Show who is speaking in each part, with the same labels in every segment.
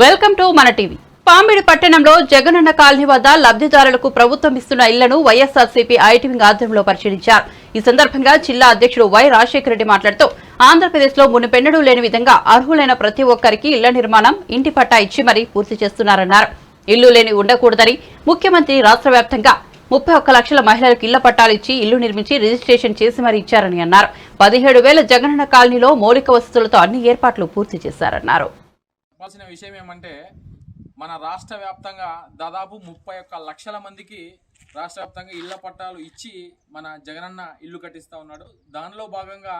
Speaker 1: Welcome to Mana TV. Pamidi పట్టణంలో Jagananna colony వద్ద లబ్ధిదారులకు ప్రభుత్వం ఇస్తున్న ఇళ్ళను వైఎస్ఆర్సీపీ ఐటీవింగ్ ఆధ్వర్యంలో పరిశీలించారు. ఈ సందర్భంగా జిల్లా అధ్యక్షుడు వై రాజశేఖర రెడ్డి మాట్లాడుతూ ఆంధ్రప్రదేశ్లో మునిపెన్నడూ లేని విధంగా అర్హులైన ప్రతి ఒక్కరికి ఇళ్ళ నిర్మాణం ఇంటి పట్టా ఇచ్చి మరీ పూర్తి చేస్తున్నారన్నారు. ఇల్లు లేని ఉండకూడదని ముఖ్యమంత్రి రాష్ట్ర వ్యాప్తంగా ముప్పై ఒక్క లక్షల మహిళలకు ఇళ్ళ పట్టాలు ఇచ్చి ఇల్లు నిర్మించి రిజిస్ట్రేషన్ చేసి మరీ ఇచ్చారని అన్నారు. పదిహేడు వేల జగనన్న కాలనీలో మౌలిక వసతులతో అన్ని ఏర్పాట్లు పూర్తి చేశారన్నారు.
Speaker 2: చెప్పాల్సిన విషయం ఏమంటే మన రాష్ట్ర వ్యాప్తంగా దాదాపు ముప్పై ఒక్క లక్షల మందికి రాష్ట్ర వ్యాప్తంగా ఇళ్ళ పట్టాలు ఇచ్చి మన జగనన్న ఇల్లు కట్టిస్తూ ఉన్నాడు. దానిలో భాగంగా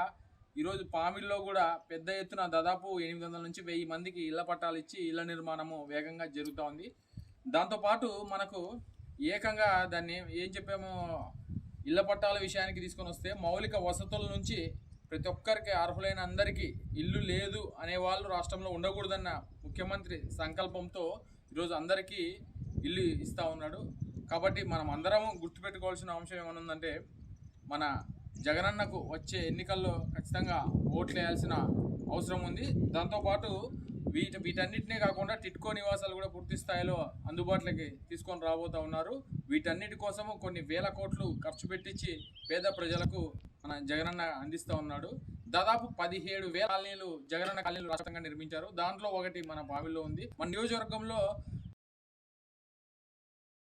Speaker 2: ఈరోజు పామిల్లో కూడా పెద్ద ఎత్తున దాదాపు ఎనిమిది వందల నుంచి వెయ్యి మందికి ఇళ్ళ పట్టాలు ఇచ్చి ఇళ్ళ నిర్మాణము వేగంగా జరుగుతూ ఉంది. దాంతోపాటు మనకు ఏకంగా దాన్ని ఏం చెప్పామో ఇళ్ళ పట్టాల విషయానికి తీసుకొని వస్తే మౌలిక వసతుల నుంచి ప్రతి ఒక్కరికి అర్హులైన అందరికీ ఇల్లు లేదు అనే వాళ్ళు రాష్ట్రంలో ఉండకూడదన్న ముఖ్యమంత్రి సంకల్పంతో ఈరోజు అందరికీ ఇల్లు ఇస్తూ ఉన్నాడు. కాబట్టి మనం అందరం గుర్తుపెట్టుకోవాల్సిన అంశం ఏమనుందంటే మన జగనన్నకు వచ్చే ఎన్నికల్లో ఖచ్చితంగా ఓట్లు వేయాల్సిన అవసరం ఉంది. దాంతోపాటు వీటి వీటన్నిటినే కాకుండా టిట్కో నివాసాలు కూడా పూర్తి స్థాయిలో అందుబాటులోకి తీసుకొని రాబోతూ ఉన్నారు. వీటన్నిటి కోసము కొన్ని వేల కోట్లు ఖర్చు పెట్టించి పేద ప్రజలకు మన జగనన్న అందిస్తూ ఉన్నాడు. దాదాపు పదిహేడు వేల కాలనీలు జగనన్న కాలనీలు రాష్ట్రంగా నిర్మించారు. దాంట్లో ఒకటి మన బావిలో ఉంది. మన నియోజకవర్గంలో